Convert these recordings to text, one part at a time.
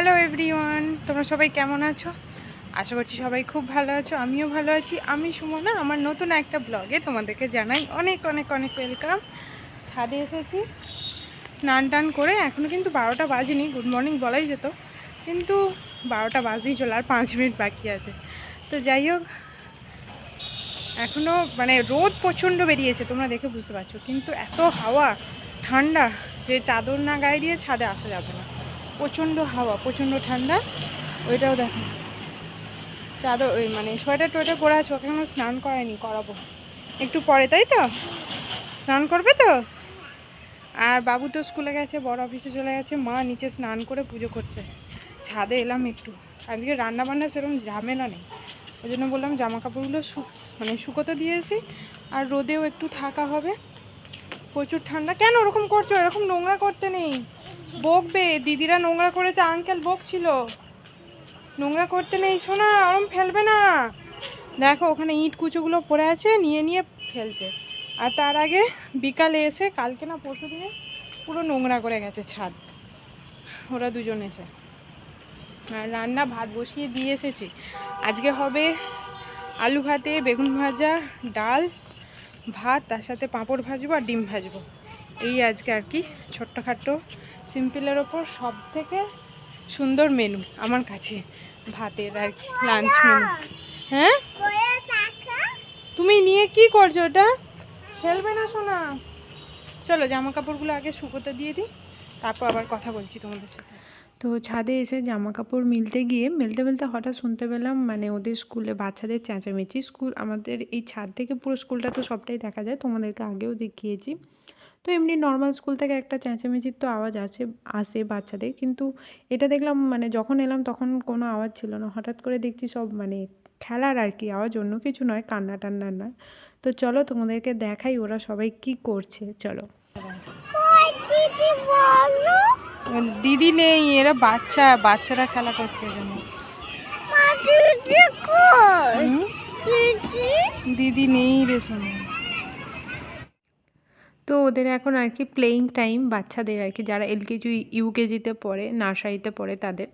Hello everyone তোমরা সবাই কেমন আছো? আশা করছি সবাই খুব ভালো আছো, আমিও ভালো আছি। আমি সুমনা, আমার নতুন একটা ব্লগে তোমাদেরকে জানাই অনেক অনেক অনেক ওয়েলকাম ছাদে এসেছি, স্নান টান করে এখনও কিন্তু বারোটা বাজেনি গুড মর্নিং বলাই যেত, কিন্তু বারোটা বাজেই চলে, আর পাঁচ মিনিট বাকি আছে। তো যাই হোক এখনও মানে রোদ প্রচণ্ড বেরিয়েছে, তোমরা দেখে বুঝতে পারছ, কিন্তু এত হাওয়া, ঠান্ডা, যে চাদর না গায়ে দিয়ে ছাদে আসা যাবে না। প্রচণ্ড হাওয়া, প্রচণ্ড ঠান্ডা। ওইটাও দেখো। চাদর ওই মানে সোয়েটার টোয়েটার পরে আছো এখনও স্নান করায়নি, করাবো। একটু পরে, তাই তো? স্নান করবে তো? আর বাবু তো স্কুলে গেছে বড় অফিসে চলে গেছে, মা নিচে স্নান করে পুজো করছে। ছাদে এলাম একটু। আজকে রান্না বান্না সেরকম ঝামেলা নেই। ওই জন্য বললাম জামা কাপড়গুলো মানে শুকোতে দিয়েছি আর রোদেও একটু থাকা হবে। প্রচুর ঠান্ডা। কেন ওরকম করছ? এরকম নোংরা করতে নেই। বকবে। দিদিরা নোংরা করেছে আঙ্কেল বকছিল। নোংরা করতে নেই শোনা ওরম ফেলবে না। দেখো, ওখানে ইট কুচোগুলো পড়ে আছে, নিয়ে নিয়ে ফেলছে। আর তার আগে বিকালে এসে, কালকে না পরশু দিনে পুরো নোংরা করে গেছে ছাদ। ওরা দুজন এসে। আর রান্না ভাত বসিয়ে দিয়ে এসেছি। আজকে হবে আলু ভাতে, বেগুন ভাজা, ডাল, ভাত, তার সাথে পাঁপড় ভাজবো আর ডিম ভাজবো। এই আজকে আর কি ছোট্টখাটো, সিম্পলের ওপর সব থেকে সুন্দর মেনু আমার কাছে। ভাতের আর কি লাঞ্চ মেনু হ্যাঁ? তুমি নিয়ে কি করছ ওটা? ফেলবে না শোনা চলো জামা কাপড়গুলো আগে শুকোতে দিয়ে দিই, তারপর আবার কথা বলছি তোমাদের সাথে। তো ছাদে এসে জামা কাপড় মিলতে গিয়ে, মিলতে মিলতে হঠাৎ শুনতে পেলাম মানে ওদের স্কুলে বাচ্চাদের চেঁচামেচি। স্কুল আমাদের এই ছাদ থেকে পুরো স্কুলটা তো সবটাই দেখা যায়, তোমাদেরকে আগেও দেখিয়েছি। তো এমনি নর্মাল স্কুল থেকে একটা চেঁচামেচির তো আওয়াজ আছে আসে বাচ্চাদের। কিন্তু এটা দেখলাম মানে যখন এলাম তখন কোনো আওয়াজ ছিল না। হঠাৎ করে দেখছি সব মানে খেলার আর কি আওয়াজ অন্য কিছু নয় কান্না টান্না নয়। তো চলো তোমাদেরকে দেখাই ওরা সবাই কি করছে চলো। দিদি নেই এরা বাচ্চা বাচ্চারা খেলা করছে এখানে। দিদি নেই রে শোনো তো ওদের এখন আর কি প্লেয়িং টাইম বাচ্চাদের আর কি। যারা এলকেজি ইউকেজিতে পড়ে নার্সারিতে পড়ে তাদের।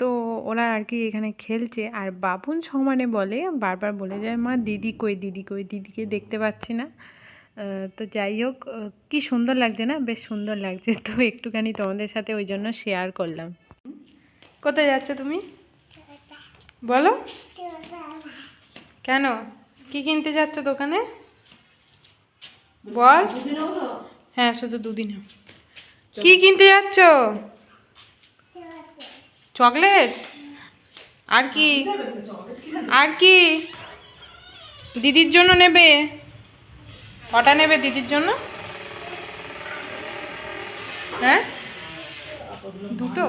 তো ওরা আর কি এখানে খেলছে। আর বাবুন সমানে বলে, বারবার বলে যায় মা, দিদি কই দিদি কই? দিদিকে দেখতে পাচ্ছি না। তো যাই হোক কি সুন্দর লাগছে না? বেশ সুন্দর লাগছে। তো একটুখানি তোমাদের সাথে ওই জন্য শেয়ার করলাম। কোথায় যাচ্ছ তুমি? বলো। কেন? কি কিনতে যাচ্ছ দোকানে? বল। হ্যাঁ শুধু দুদিন কি কিনতে যাচ্ছ? চকলেট? আর কি? আর কি? দিদির জন্য নেবে? কটা নেবে দিদির জন্য? হ্যাঁ? দুটো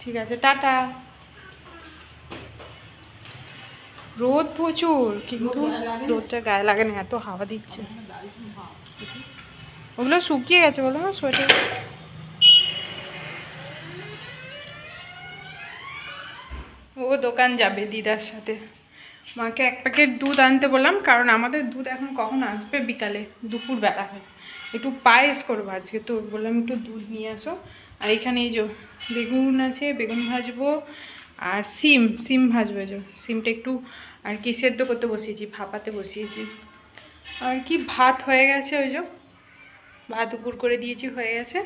ঠিক আছে টাটা। রোদ প্রচুর কিন্তু রোদটা গায়ে লাগে না এত হাওয়া দিচ্ছে। ওগুলো শুকিয়ে গেছে বলো না সোয়েটার। ও দোকান যাবে দিদার সাথে। মাকে এক প্যাকেট দুধ আনতে বললাম কারণ আমাদের দুধ এখন কখন আসবে? বিকালে দুপুর বেলা হয় একটু পায়েস করব আজকে তো বললাম একটু দুধ নিয়ে আসো। আর এখানে এই যে বেগুন আছে বেগুন ভাজবো আর সিম সিম ভাজবো যে সিমটা একটু আর কি সেদ্ধ করতে বসিয়েছি, ভাপাতে বসিয়েছি। আর কি ভাত হয়ে গেছে ওই যে, ভাত উপর করে দিয়েছি হয়ে গেছে।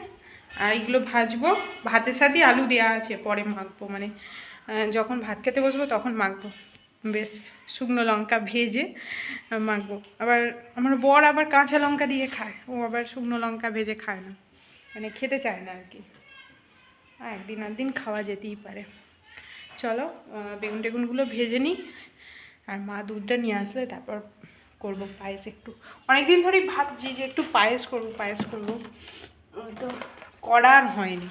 আর এইগুলো ভাজবো, ভাতের সাথে আলু দেওয়া আছে, পরে মাখবো মানে যখন ভাত খেতে বসবো তখন মাখবো। বেশ, শুকনো লঙ্কা ভেজে মাখবো। আবার আমার বর আবার কাঁচা লঙ্কা দিয়ে খায়, ও আবার শুকনো লঙ্কা ভেজে খায় না মানে খেতে চায় না আর কি। একদিন আর একদিন খাওয়া যেতেই পারে। চলো বেগুন টেগুনগুলো ভেজে নিই আর মা দুধটা নিয়ে আসলে তারপর করব পায়েস একটু। অনেক দিন ধরেই ভাবছি যে একটু পায়েস করব পায়েস করব। তো করা আর হয়নি।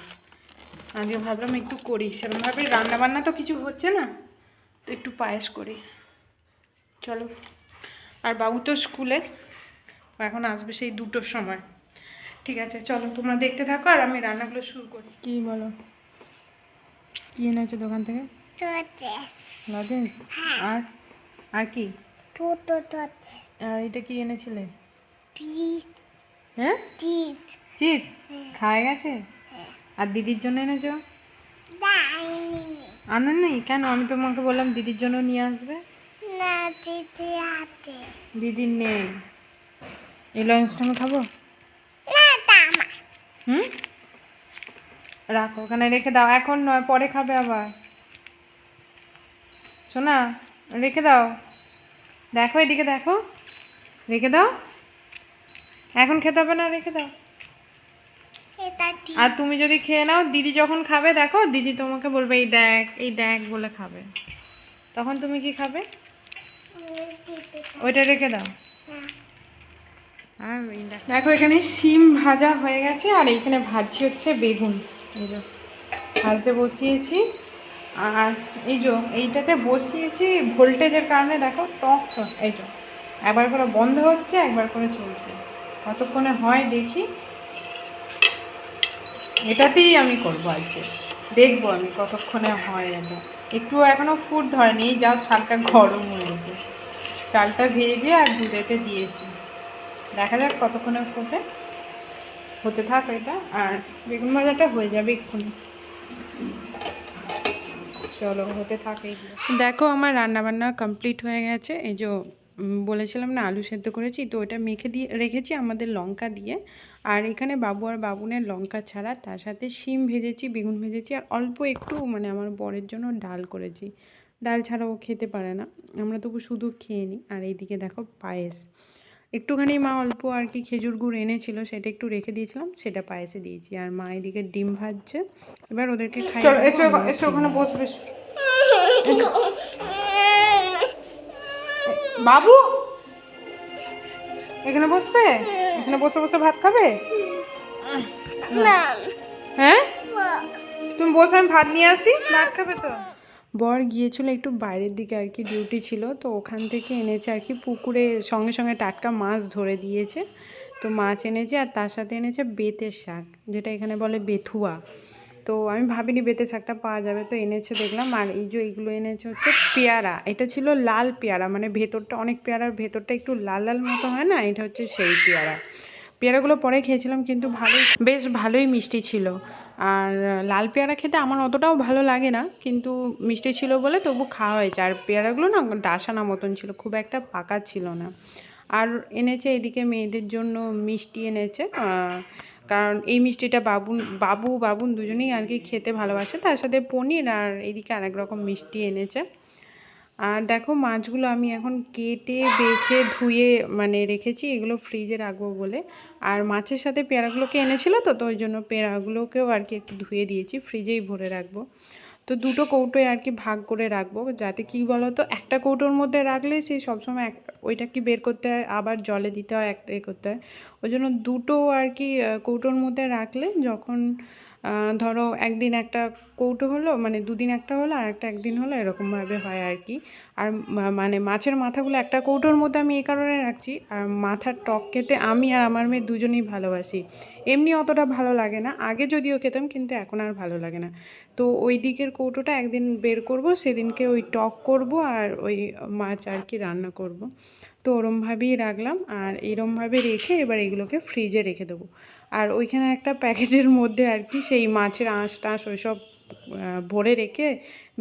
আজকে ভাবলাম একটু করি। সেরকমভাবে রান্না বান্না তো কিছু হচ্ছে না তো একটু পায়েস করি। চলো। আর বাবু তো স্কুলে এখন আসবে সেই দুটোর সময়। ঠিক আছে চলো তোমরা দেখতে থাকো আর আমি রান্নাগুলো শুরু করি। কি বলো? কি এনেছো দোকান থেকে? লজেন্স আর? আর কি? এটা কি এনেছিলে? হ্যাঁ? চিপস। খাওয়া গেছে? আর দিদির জন্য এনেছো? আনার নেই কেন? আমি তোমাকে বললাম দিদির জন্য নিয়ে আসবে। না দিদি হাতে দিদির নেই। এই লঞ্চটা আমি খাব? হুম? রাখো ওখানে রেখে দাও। এখন নয় পরে খাবে আবার। শোনা রেখে দাও। দেখো এদিকে দেখো। রেখে দাও। এখন খেতে হবে না রেখে দাও। আর তুমি যদি খেয়ে নাও দিদি যখন খাবে দেখো দিদি তোমাকে বলবে এই দেখ এই দেখ বলে খাবে। তখন তুমি কি খাবে? ওইটা রেখে দাও। আর দেখো। দেখো এখানে শিম ভাজা হয়ে গেছে আর এইখানে ভাজি হচ্ছে বেগুন। ভাজতে বসিয়েছি। আর এই যে, এইটাতে বসিয়েছি ভোল্টেজের কারণে দেখো টক টক, এই যে। একবার করে বন্ধ হচ্ছে, একবার করে চলছে। কতক্ষণে হয় দেখি। এটাতেই আমি করব আজকে। দেখব আমি কতক্ষণে হয় এটা। একটু এখনও ফুট ধরেনি জাস্ট হালকা গরম হয়েছে চালটা ভেজে আর দুধেতে দিয়েছি। দেখা যাক কতক্ষণে ফোটে। হতে থাক এটা, আর বেগুন ভাজাটা হয়ে যাবে এক্ষুনি। চলো হতে থাকে দেখো আমার রান্নাবান্না কমপ্লিট হয়ে গেছে। এই যে বলেছিলাম না, আলু সেদ্ধ করেছি, তো ওটা মেখে দিয়ে, রেখেছি আমাদের লঙ্কা দিয়ে। আর এখানে বাবু আর বাবুনের লঙ্কা ছাড়া, তার সাথে শিম ভেজেছি, বেগুন ভেজেছি, আর অল্প একটু মানে আমার বরের জন্য ডাল করেছি। ডাল ছাড়া ও খেতে পারে না। আমরা তবু শুধু খেয়ে নিই। আর এইদিকে দেখো পায়েস। একটুখানি মা অল্প আর কি খেজুর গুড় এনেছিল সেটা একটু রেখে দিয়েছিলাম সেটা পায়েসে দিয়েছি। আর মা এদিকে ডিম ভাজছে। এবার ওদেরকে খাই এসো এসো ওখানে বসবে বাবু এখানে বসবে? এখানে বসে বসে ভাত খাবে? হ্যাঁ? তুমি বসে আমি ভাত নিয়ে আসি ভাত খাবে তো? বর গিয়েছিল একটু বাইরের দিকে আর কি ডিউটি ছিল। তো ওখান থেকে এনেছে আর কি পুকুরে সঙ্গে সঙ্গে টাটকা মাছ ধরে দিয়েছে। তো মাছ এনেছে আর তার সাথে এনেছে বেতের শাক, যেটা এখানে বলে বেথুয়া। তো আমি ভাবিনি বেতের শাকটা পাওয়া যাবে। তো এনেছে দেখলাম। আর এই যে এইগুলো এনেছে হচ্ছে পেয়ারা। এটা ছিল লাল পেয়ারা মানে ভেতরটা অনেক পেয়ারার ভেতরটা একটু লাল লাল মতো হয় না? এটা হচ্ছে সেই পেয়ারা। পেয়ারাগুলো পরে খেয়েছিলাম, কিন্তু ভালোই, বেশ ভালোই মিষ্টি ছিল। আর লাল পেয়ারা খেতে আমার অতটাও ভালো লাগে না, কিন্তু মিষ্টি ছিল বলে তবু খাওয়া হয়েছে। আর পেয়ারাগুলো না ডাসানা মতন ছিল, খুব একটা পাকা ছিল না। আর এনেছে এদিকে মেয়েদের জন্য মিষ্টি এনেছে কারণ এই মিষ্টিটা বাবুন, বাবু, বাবুন দুজনেই আর কি খেতে ভালোবাসে। তার সাথে পনির আর এদিকে আরেক রকম মিষ্টি এনেছে। আর দেখো মাছগুলো আমি এখন কেটে, বেছে, ধুয়ে মানে রেখেছি, এগুলো ফ্রিজে রাখব বলে। আর মাছের সাথে পেয়ারাগুলোকে এনেছিল তো তো ওই জন্য পেয়ারাগুলোকেও আর কি একটু ধুয়ে দিয়েছি ফ্রিজেই ভরে রাখব। তো দুটো কৌটোয় আর কি ভাগ করে রাখব, যাতে কি বলো তো একটা কৌটোর মধ্যে রাখলে সেই সবসময় এক ওইটা কি বের করতে হয়, আবার জলে দিতে হয়, একটা করতে হয়। ওই জন্য দুটো আর কি কৌটোর মধ্যে রাখলে যখন ধরো একদিন একটা কৌটো হলো মানে দুদিন একটা হলো আর একটা একদিন হলো এরকমভাবে হয় আর কি। আর মানে মাছের মাথাগুলো একটা কৌটোর মধ্যে আমি এই কারণে রাখছি, আর মাথার টক খেতে আমি আর আমার মেয়ে দুজনেই ভালোবাসি। এমনি অতটা ভালো লাগে না, আগে যদিও খেতাম কিন্তু এখন আর ভালো লাগে না। তো ওই দিকের কৌটোটা একদিন বের করব, সেদিনকে ওই টক করব আর ওই মাছ আর কি রান্না করব। তো ওরমভাবেই রাখলাম আর এরমভাবে রেখে এবার এগুলোকে ফ্রিজে রেখে দেবো। আর ওইখানে একটা প্যাকেটের মধ্যে আর কি সেই মাছের আঁশ টাঁশ ওইসব ভরে রেখে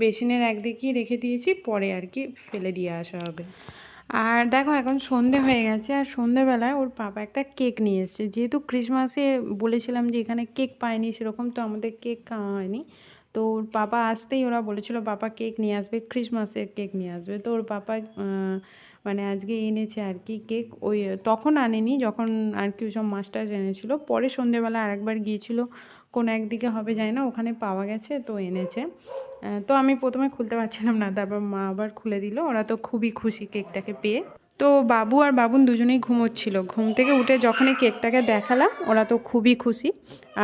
বেসিনের একদিকেই রেখে দিয়েছি, পরে আর কি ফেলে দিয়ে আসা হবে। আর দেখো এখন সন্ধে হয়ে গেছে আর সন্ধেবেলায় ওর পাপা একটা কেক নিয়ে এসেছে। যেহেতু ক্রিসমাসে বলেছিলাম যে এখানে কেক পায়নি, সেরকম তো আমাদের কেক খাওয়া হয়নি। তো ওর পাপা আসতেই ওরা বলেছিল পাপা কেক নিয়ে আসবে, ক্রিসমাসের কেক নিয়ে আসবে। তো ওর পাপা মানে আজকে এনেছে আর কি কেক। ওই, তখন আনেনি, যখন আর কি সব মাস্টার এনেছিল। পরে সন্ধেবেলা আরেকবার গিয়েছিল, কোন একদিকে হবে যায় না, ওখানে পাওয়া গেছে, তো এনেছে। তো আমি প্রথমে খুলতে পারছিলাম না, তারপর মা আবার খুলে দিল। ওরা তো খুবই খুশি কেকটাকে পেয়ে। তো বাবু আর বাবুন দুজনেই ঘুমোচ্ছিল। ঘুম থেকে উঠে যখনই কেকটাকে দেখালাম, ওরা তো খুবই খুশি।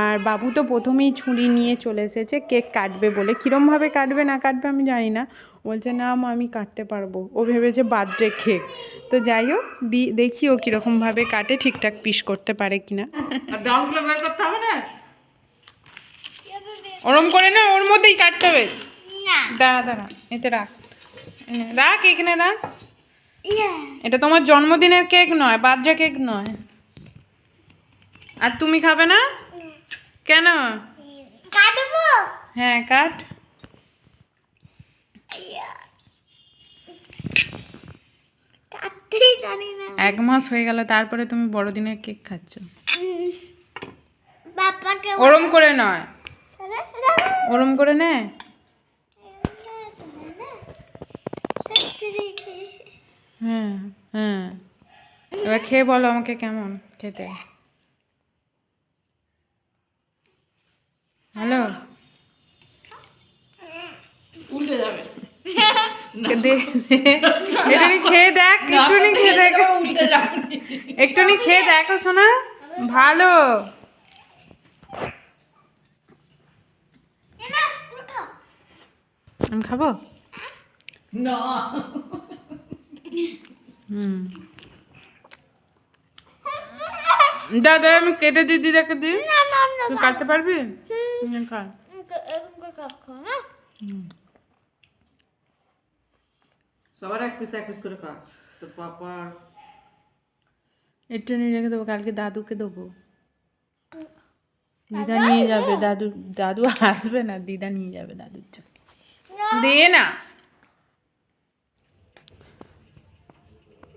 আর বাবু তো প্রথমেই ছুরি নিয়ে চলে এসেছে, কেক কাটবে বলে। কীরমভাবে কাটবে, না কাটবে আমি জানি না। বলছে না মা আমি কাটতে পারব। ও ভেবেছে বার্থডে কেক তো যাই হোক দি দেখি ও কীরকমভাবে কাটে ঠিকঠাক পিস করতে পারে কিনা। আর দামগুলো বের করতে হবে না? ওরম করে না ওর মধ্যেই কাটতে হবে। দাঁড়া দাঁড়া এতে রাখ। রাখ এখানে রাখ। এটা তোমার জন্মদিনের কেক নয় বার্থডে কেক নয়। আর তুমি খাবে না। কেন? কাটবো? হ্যাঁ কাট ইয়া কাটতেই জানি না এক মাস হয়ে গেল তারপরে তুমি বড়দিনের কেক খাচ্ছ। ওরম করে নয়। ওরম করে নে। হ্যাঁ হ্যাঁ। এবার খেয়ে বলো আমাকে কেমন খেতে। হ্যালো। উল্টে যাবে। একটুখানি খেয়ে দেখ খেয়ে দেখ। খেয়ে দেখো শোনা ভালো। আমি খাব? না। হুম। দাদা আমি কেটে দিই দিদাকে দিই। তুই কাটতে পারবি? হুম, কাট হুম। সবার এক পিস এক পিস করে খা। তোর পাপা। একটু নিয়ে রেখে দেবো কালকে দাদুকে দেবো। দিদা নিয়ে যাবে দাদু দাদু আসবে না দিদা নিয়ে যাবে দাদুর জন্য। দে না।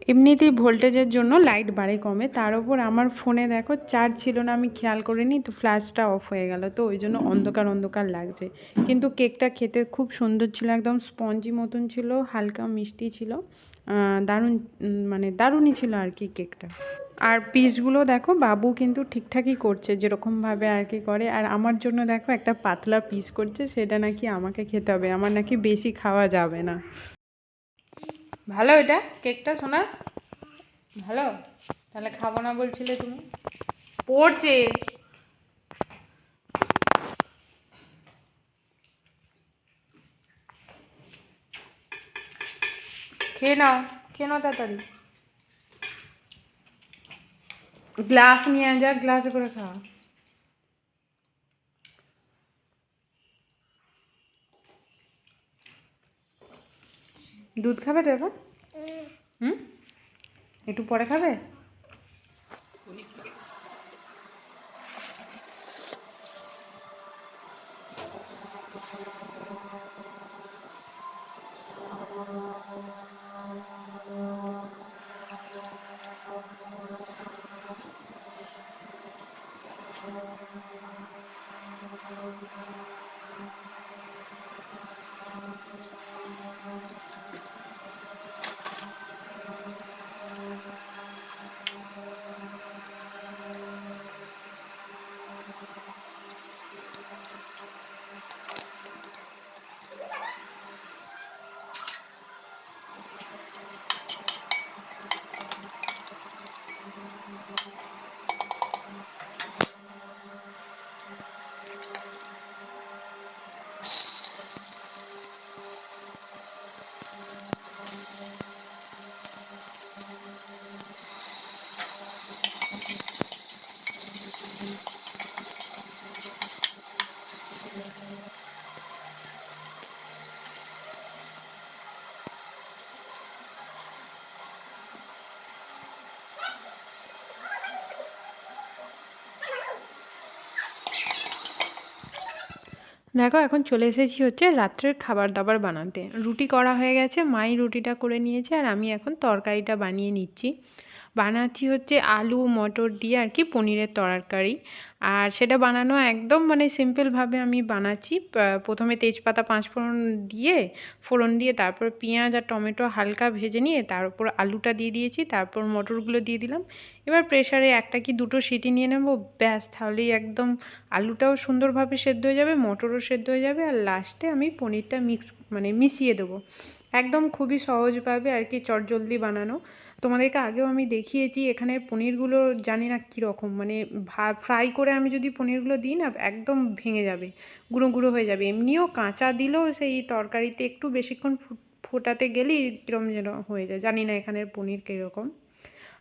এমনিতেই ভোল্টেজের জন্য লাইট বাড়ে কমে। তার উপর আমার ফোনে দেখো চার্জ ছিল না, আমি খেয়াল করিনি তো ফ্ল্যাশটা অফ হয়ে গেল। তো ওই জন্য অন্ধকার অন্ধকার লাগছে। কিন্তু কেকটা খেতে খুব সুন্দর ছিল, একদম স্পঞ্জি মতন ছিল, হালকা মিষ্টি ছিল। দারুণ মানে দারুণই ছিল আর কি কেকটা আর পিসগুলো দেখো বাবু কিন্তু ঠিকঠাকই করছে, যেরকমভাবে আর কি করে। আর আমার জন্য দেখো একটা পাতলা পিস করছে, সেটা নাকি আমাকে খেতে হবে। আমার নাকি বেশি খাওয়া যাবে না। ভালো এটা? কেকটা শোনা ভালো? তাহলে খাব না বলছিলে তুমি? পড়ছে। খেয়ে নাও খেয়ে নাও তাড়াতাড়ি। গ্লাস নিয়ে যা, গ্লাসে করে খাও দুধ খাবে তো এখন? হুম। একটু পরে খাবে? দেখো, এখন চলে এসেছি হচ্ছে রাত্রের খাবার দাবার বানাতে। রুটি করা হয়ে গেছে, মাই রুটিটা করে নিয়েছে আর আমি এখন তরকারিটা বানিয়ে নিচ্ছি। বানাচ্ছি হচ্ছে আলু, মটর দিয়ে আর কি পনিরের তরকারি। আর সেটা বানানো একদম মানে সিম্পলভাবে আমি বানাচ্ছি। প্রথমে তেজপাতা পাঁচ ফোড়ন দিয়ে ফোড়ন দিয়ে, তারপর পেঁয়াজ আর টমেটো হালকা ভেজে নিয়ে, তার উপর আলুটা দিয়ে দিয়েছি, তারপর মটরগুলো দিয়ে দিলাম। এবার প্রেশারে একটা কি দুটো সিটি নিয়ে নেব, ব্যাস তাহলেই একদম আলুটাও সুন্দরভাবে সেদ্ধ হয়ে যাবে, মটরও সেদ্ধ হয়ে যাবে, আর লাস্টে আমি পনিরটা মিক্স মানে মিশিয়ে দেবো। একদম খুবই সহজভাবে আর কি চটজলদি বানানো। তোমাদেরকে আগেও আমি দেখিয়েছি, এখানে পনিরগুলো জানি না কীরকম মানে ফ্রাই করে আমি যদি পনিরগুলো দিই না, একদম ভেঙে যাবে, গুঁড়ো গুঁড়ো হয়ে যাবে। এমনিও কাঁচা দিলেও সেই তরকারিতে একটু বেশিক্ষণ ফোটাতে গেলেই কীরকম যেন হয়ে যায়, জানি না এখানের পনির কীরকম।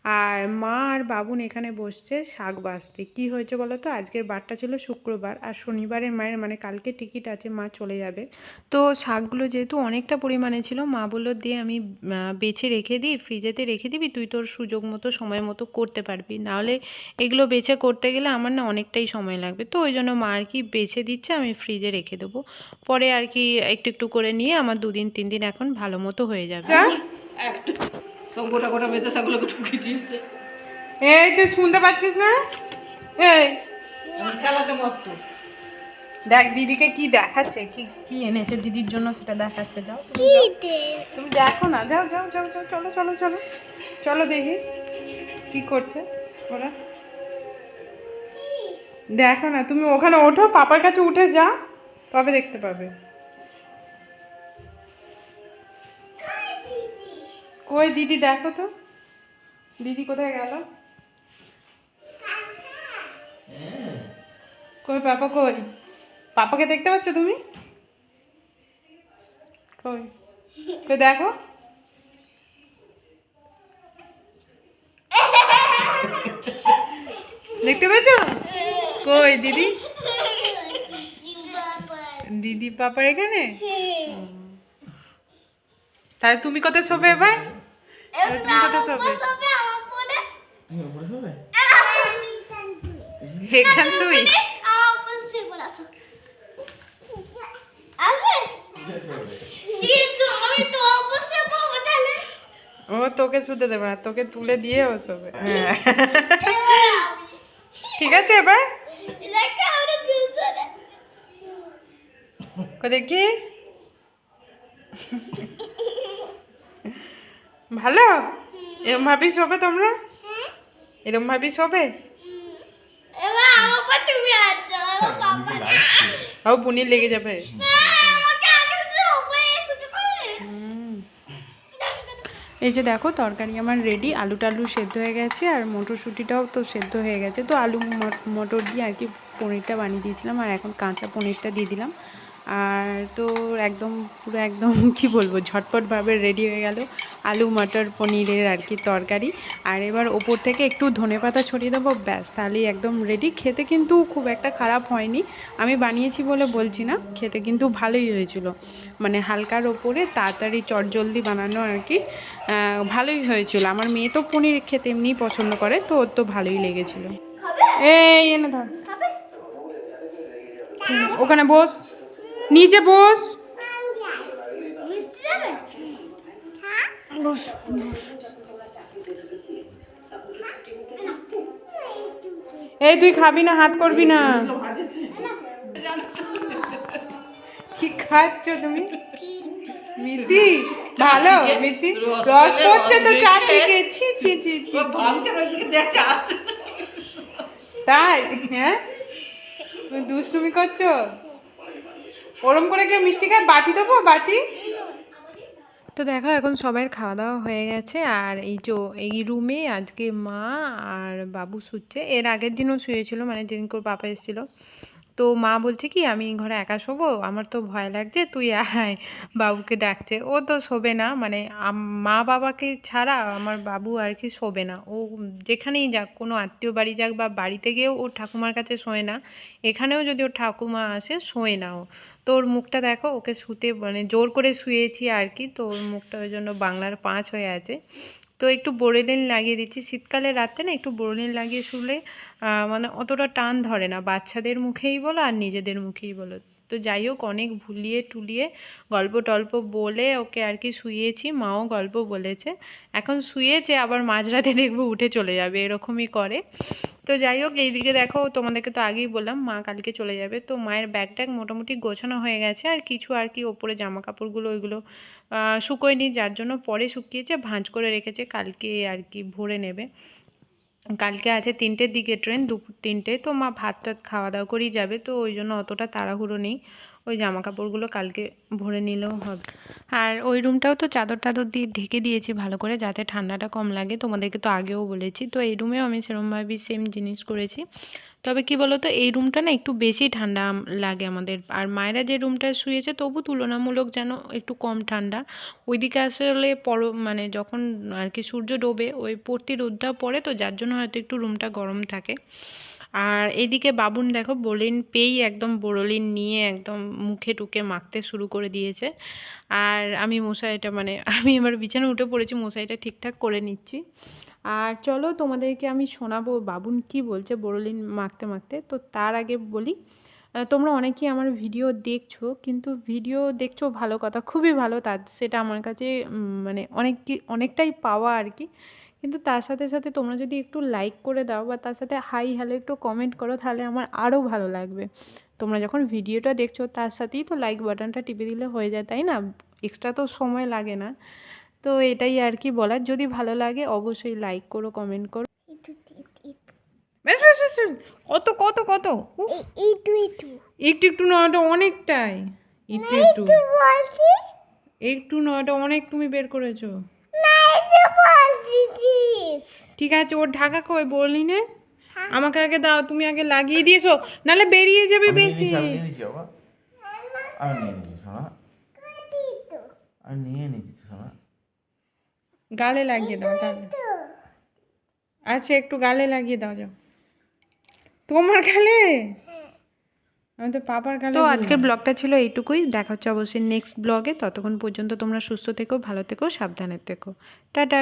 আর মা আর বাবুন এখানে বসছে শাক বাজতে কী হয়েছে বলো তো? আজকের বারটা ছিল শুক্রবার আর শনিবারের মায়ের মানে কালকে টিকিট আছে মা চলে যাবে। তো শাকগুলো যেহেতু অনেকটা পরিমাণে ছিল মা বলল দিয়ে আমি বেছে রেখে দিই ফ্রিজেতে রেখে দিবি তুই তোর সুযোগ মতো সময় মতো করতে পারবি। নাহলে এগুলো বেছে করতে গেলে আমার না অনেকটাই সময় লাগবে। তো ওই জন্য মা আর কি বেছে দিচ্ছে আমি ফ্রিজে রেখে দেবো। পরে আর কি একটু একটু করে নিয়ে আমার দুদিন তিন দিন এখন ভালো মতো হয়ে যাবে। একটু সব গোটা গোটা বেঁধে সেগুলোকে ঢুকিয়ে দিয়েছে। এই তুই শুনতে পাচ্ছিস না? এই। খেলাতে মস্ত দেখ দিদিকে কি দেখাচ্ছে কি কি এনেছে দিদির জন্য সেটা দেখাচ্ছে যাও। তুমি দেখো না যাও যাও যাও যাও চলো চলো চলো। চলো দেখি কি করছে ওরা। দেখো না তুমি ওখানে ওঠো পাপার কাছে উঠে যা তবে দেখতে পাবে। কই দিদি দেখো তো। দিদি কোথায় গেল? কই পাপা কই? পাপাকে দেখতে পাচ্ছ তুমি? কই? কই দেখো। দেখতে পেয়েছ? কই দিদি? দিদি পাপার এখানে? তাহলে তুমি কোথায় শোবে এবার? ও তোকে শুতে দেবে না তোকে তুলে দিয়ে ও শোবে। হ্যাঁ। ঠিক আছে এবার। দেখি। ভালো? এরম ভাবি শোবে তোমরা? এরম ভাবি শোবে ও বুনির লেগে যাবে। এই যে দেখো, তরকারি আমার রেডি আলু টালু সেদ্ধ হয়ে গেছে আর মটরশুঁটিটাও তো সেদ্ধ হয়ে গেছে। তো আলু, মট- মটর দিয়ে আর কি পনিরটা বানিয়ে দিয়েছিলাম আর এখন কাঁচা পনিরটা দিয়ে দিলাম। আর তো একদম, পুরো একদম, কি বলব ঝটপটভাবে রেডি হয়ে গেল। আলু মটর পনিরের আর কি তরকারি। আর এবার ওপর থেকে একটু ধনেপাতা ছড়িয়ে দেবো ব্যাস তাহলেই একদম রেডি খেতে কিন্তু খুব একটা খারাপ হয়নি। আমি বানিয়েছি বলে বলছি না খেতে কিন্তু ভালোই হয়েছিল। মানে হালকার ওপরে তাড়াতাড়ি চটজলদি বানানো আর কি ভালোই হয়েছিল। আমার মেয়ে তো পনির খেতে এমনিই পছন্দ করে তো ওর তো ভালোই লেগেছিল। এই এনে ধর। ওখানে বস। নিচে বস মিষ্টি দেবে বস এই তুই খাবি না, হাত করবি না। কি খাচ্ছ তুমি? মিতি, ভালো, মিতি। রস পড়ছে তো চারদিকে। ছি ছি ছি ছি। তাই হ্যাঁ? দুষ্টুমি করছ? ওরম করে কেউ মিষ্টি খায়? বাটি দেবো? বাটি? তো দেখো, এখন সবাই খাওয়া দাওয়া হয়ে গেছে। আর এই যে এই রুমে আজকে মা আর বাবু শুচ্ছে। এর আগের দিনও শুয়েছিল মানে যেদিন করে পাপা এসেছিল। তো মা বলছে কি, আমি ঘরে একা শোবো? আমার তো ভয় লাগছে, তুই আয়, বাবুকে ডাকছে। ও তো শোবে না মানে মা বাবাকে ছাড়া আমার বাবু আর কি শোবে না। ও যেখানেই যাক, কোনো আত্মীয় বাড়ি যাক বা বাড়িতে গিয়েও ও ঠাকুমার কাছে শোয় না। এখানেও যদি ওর ঠাকুমা আসে, শোয় না ও। তো ওর মুখটা দেখো, ওকে শুতে মানে জোর করে শুয়েছি আর কি, তো ওর মুখটা ওই জন্য বাংলার পাঁচ হয়ে আছে। তো একটু বোরেলিন লাগিয়ে দিচ্ছি। শীতকালে রাতে না একটু বোরেলিন লাগিয়ে শুলে মানে অতটা টান ধরে না। বাচ্চাদের মুখেই বলো আর নিজেদের মুখেই বলো। তো যাই হোক, অনেক ভুলিয়ে টুলিয়ে গল্প টল্প বলে ওকে আর কি শুয়েছি। মাও গল্প বলেছে। এখন শুয়েছে, আবার মাঝরাতে দেখব উঠে চলে যাবে, এরকমই করে। তো যাই হোক, এইদিকে দেখো, তোমাদেরকে তো আগেই বললাম, মা কালকে চলে যাবে। তো মায়ের ব্যাগ ট্যাগ মোটামুটি গোছানো হয়ে গেছে, আর কিছু আর কি ওপরে জামা কাপড়গুলো ওইগুলো শুকোয়নি, যার জন্য পরে শুকিয়েছে, ভাঁজ করে রেখেছে, কালকে আর কি ভরে নেবে। কালকে আছে তিনটের দিকে ট্রেন, দুপুর তিনটে। তো মা ভাত টাত খাওয়া দাওয়া করেই যাবে, তো ওই জন্য অতটা তাড়াহুড়ো নেই। ওই জামা কাপড়গুলো কালকে ভরে নিলেও হবে। আর ওই রুমটাও তো চাদর টাদর দিয়ে ঢেকে দিয়েছি ভালো করে, যাতে ঠান্ডাটা কম লাগে। তোমাদেরকে তো আগেও বলেছি, তো এই রুমেও আমি সেরমভাবেই সেম জিনিস করেছি। তবে কি বলো তো এই রুমটা না একটু বেশি ঠান্ডা লাগে আমাদের। আর মায়েরা যে রুমটা শুয়েছে তবু তুলনামূলক যেন একটু কম ঠান্ডা। ওইদিকে আসলে পর মানে যখন আর কি সূর্য ডোবে, ওই পড়তি রোদটা পড়ে তো যার জন্য হয়তো একটু রুমটা গরম থাকে। আর এইদিকে বাবুন দেখো বলিন পেয়েই একদম বড়লিন নিয়ে একদম মুখে টুকে মাখতে শুরু করে দিয়েছে। আর আমি মশারিটা মানে আমি এবার বিছানা উঠে পড়েছি মশারিটা ঠিকঠাক করে নিচ্ছি। আর চলো তোমাদেরকে আমি শোনাবো, বাবুন কি বলছে বড়লিন মাখতে মাখতে। তো তার আগে বলি তোমরা অনেকেই আমার ভিডিও দেখছ, কিন্তু ভিডিও দেখছ ভালো কথা, খুবই ভালো তার সেটা আমার কাছে মানে অনেক অনেকটাই পাওয়া আর কি। কিন্তু তার সাথে সাথে তোমরা যদি একটু লাইক করে দাও বা তার সাথে হাই হ্যালো একটু কমেন্ট করো, তাহলে আমার আরও ভালো লাগবে। তোমরা যখন ভিডিওটা দেখছ, তার সাথেই তো লাইক বাটনটা টিপে দিলে হয়ে যায়, তাই না? এক্সট্রা তো সময় লাগে না। তো এটাই আর কি বলার। যদি ভালো লাগে অবশ্যই লাইক করো কমেন্ট করো। কত কত কত? উফ, ইটু ইটু একটু একটু নয় ওটা অনেকটাই। একটু একটু। একটু নয় ওটা অনেক তুমি বের করেছ। না ঠিক আছে ওর ঢাকা কই বললি না। আমাকে আগে দাও তুমি আগে লাগিয়ে দিয়েছ। নাহলে বেরিয়ে যাবে বেশি। আমি নিয়ে নিচ্ছি আমি নিয়ে নিচ্ছি সোনা আমি নিয়ে নিচ্ছি সোনা গালে লাগিয়ে দাও তাহলে আচ্ছা একটু গালে লাগিয়ে দাও যাও। তোমার গালে? আমি তো পাপার গালে তো আজকের ব্লগটা ছিল এইটুকুই। দেখা হচ্ছে অবশ্যই নেক্সট ব্লগে। ততক্ষণ পর্যন্ত তোমরা সুস্থ থেকো ভালো থেকো সাবধানে থেকো। টাটা